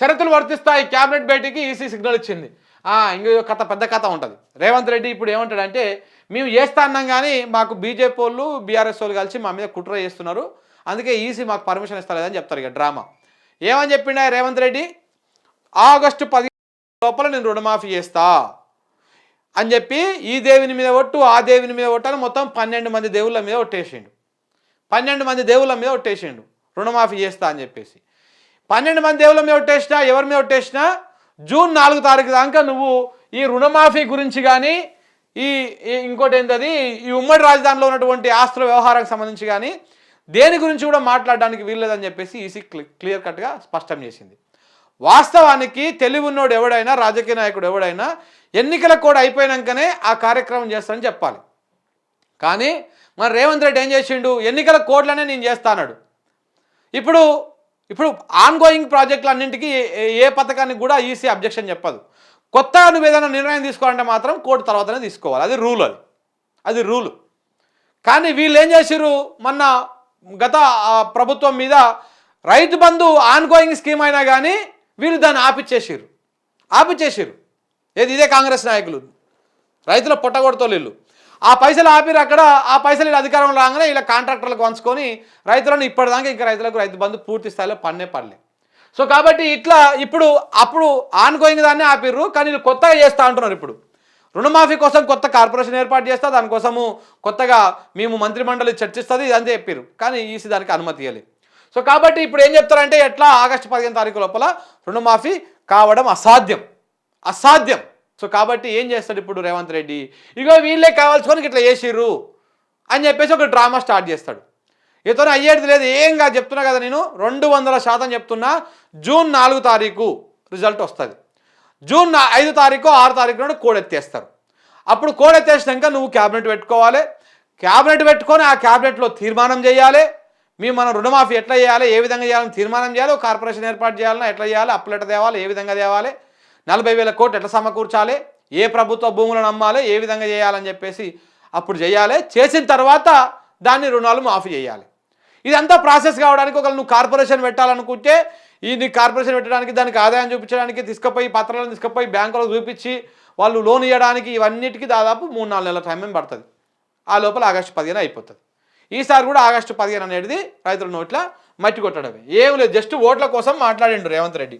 షరతులు వర్తిస్తాయి cabinet భేటీకి EC signal ఇచ్చింది. ఇంకో కథ పెద్ద కథ ఉంటుంది. రేవంత్ రెడ్డి ఇప్పుడు ఏమంటాడంటే మేము చేస్తా అన్నాం కానీ మాకు బీజేపీ వాళ్ళు బీఆర్ఎస్ వాళ్ళు కలిసి మా మీద కుట్ర చేస్తున్నారు. అందుకే ఈసీ మాకు పర్మిషన్ ఇస్తలేదని చెప్తారు ఇక డ్రామా. ఏమని చెప్పిండా రేవంత్ రెడ్డి? ఆగస్టు పది లోపల నేను రుణమాఫీ చేస్తా. అని చెప్పి ఈ దేవుని మీద ఒట్టు ఆ దేవుని మీద ఒట్టు అని మొత్తం పన్నెండు మంది దేవుళ్ళ మీద ఒట్టేసిండు. పన్నెండు మంది దేవుళ్ళ మీద ఒట్టేసిండు. రుణమాఫీ చేస్తా అని చెప్పేసి. పన్నెండు మంది దేవుల మీద ఒట్టేసినా ఎవరి మీద ఒట్టేసినా జూన్ నాలుగు తారీఖు దాకా నువ్వు ఈ రుణమాఫీ గురించి కానీ ఈ ఇంకోటి ఏంటది ఈ ఉమ్మడి రాజధానిలో ఉన్నటువంటి ఆస్తుల వ్యవహారానికి సంబంధించి కానీ దేని గురించి కూడా మాట్లాడడానికి వీల్లేదని చెప్పేసి ఈసీ క్లియర్ కట్గా స్పష్టం చేసింది. వాస్తవానికి తెలివిన్నోడు ఎవడైనా రాజకీయ నాయకుడు ఎవడైనా ఎన్నికల కోడ్ అయిపోయినాకనే ఆ కార్యక్రమం చేస్తానని చెప్పాలి. కానీ మరి రేవంత్ రెడ్డి ఏం చేసిండు? ఎన్నికల కోడ్లనే నేను చేస్తా ఇప్పుడు ఇప్పుడు ఆన్గోయింగ్ ప్రాజెక్టులు అన్నింటికి ఏ- ఏ పథకానికి కూడా ఈసీ అబ్జెక్షన్ చెప్పదు. కొత్తగా నువ్వు ఏదైనా నిర్ణయం తీసుకోవాలంటే మాత్రం కోర్టు తర్వాతనే తీసుకోవాలి. అది రూల్ అది. అది రూలు. కానీ వీళ్ళు ఏం చేసిర్రు? మొన్న గత ప్రభుత్వం మీద రైతు బంధు ఆన్గోయింగ్ స్కీమ్ అయినా కానీ వీళ్ళు దాన్ని ఆపిచ్చేసారు ఆపిచ్చేసిర్రు. ఏది ఇదే కాంగ్రెస్ నాయకులు. రైతుల పొట్టగొడతలు వీళ్ళు. ఆ పైసలు ఆపిరు అక్కడ ఆ పైసలు ఇలా అధికారం రాగానే ఇలా కాంట్రాక్టర్లకు వంచుకొని రైతులను ఇప్పటిదాకా ఇంకా రైతులకు రైతు బంధు పూర్తి స్థాయిలో పన్నే పడలే. సో కాబట్టి ఇట్లా ఇప్పుడు అప్పుడు ఆన్ గోయింగ్ దాన్ని ఆపిర్రు కానీ వీళ్ళు కొత్తగా చేస్తూ అంటున్నారు ఇప్పుడు. రుణమాఫీ కోసం కొత్త కార్పొరేషన్ ఏర్పాటు చేస్తా దానికోసము కొత్తగా మేము మంత్రిమండలి చర్చిస్తుంది ఇదంతా చెప్పారు కానీ ఈసీ దానికి అనుమతి ఇవ్వలేదు సో కాబట్టి ఇప్పుడు ఏం చెప్తారంటే ఎట్లా ఆగస్టు పదిహేను తారీఖు లోపల రుణమాఫీ కావడం అసాధ్యం. అసాధ్యం. సో కాబట్టి ఏం చేస్తాడు ఇప్పుడు రేవంత్ రెడ్డి? ఇగో వీళ్ళే కావాల్సుకొని ఇట్లా చేసిర్రు అని చెప్పేసి ఒక డ్రామా స్టార్ట్ చేస్తాడు. ఇతను అయ్యేది లేదు ఏం కాదు చెప్తున్నా కదా నేను రెండు వందల శాతం చెప్తున్నా జూన్ నాలుగు తారీఖు రిజల్ట్ వస్తుంది. జూన్ ఐదు తారీఖు ఆరు తారీఖు నాడు కోడ్ ఎత్తేస్తారు. అప్పుడు కోడ్ ఎత్తేసినాక నువ్వు క్యాబినెట్ పెట్టుకోవాలి. క్యాబినెట్ పెట్టుకొని ఆ క్యాబినెట్లో తీర్మానం చేయాలి. మీ మనం రుణమాఫీ ఎట్లా చేయాలి ఏ విధంగా చేయాలని తీర్మానం చేయాలి కార్పొరేషన్ ఏర్పాటు చేయాలన్నా ఎట్లా చేయాలి అప్పులు ఎట్లా తేవాలి ఏ విధంగా తేవాలి నలభై వేల కోట్లు ఎట్లా సమకూర్చాలి? ఏ ప్రభుత్వ భూములను అమ్మాలి? ఏ విధంగా చేయాలని చెప్పేసి అప్పుడు చేయాలి. చేసిన తర్వాత దాన్ని రుణాలు మాఫీ చేయాలి. ఇదంతా ప్రాసెస్ కావడానికి ఒకవేళ నువ్వు కార్పొరేషన్ పెట్టాలనుకుంటే ఈ నీ కార్పొరేషన్ పెట్టడానికి దానికి ఆదాయం చూపించడానికి తీసుకుపోయి పత్రాలను తీసుకుపోయి బ్యాంకులో చూపించి వాళ్ళు లోన్ ఇవ్వడానికి ఇవన్నిటికీ దాదాపు మూడు నాలుగు నెలల టైం పడుతుంది? ఆ లోపల ఆగస్టు పదిహేను అయిపోతుంది. ఈసారి కూడా ఆగస్టు పదిహేను అనేది రైతుల నోట్ల మట్టి కొట్టడమే. ఏం లేదు జస్ట్ ఓట్ల కోసం మాట్లాడిండు రేవంత్ రెడ్డి.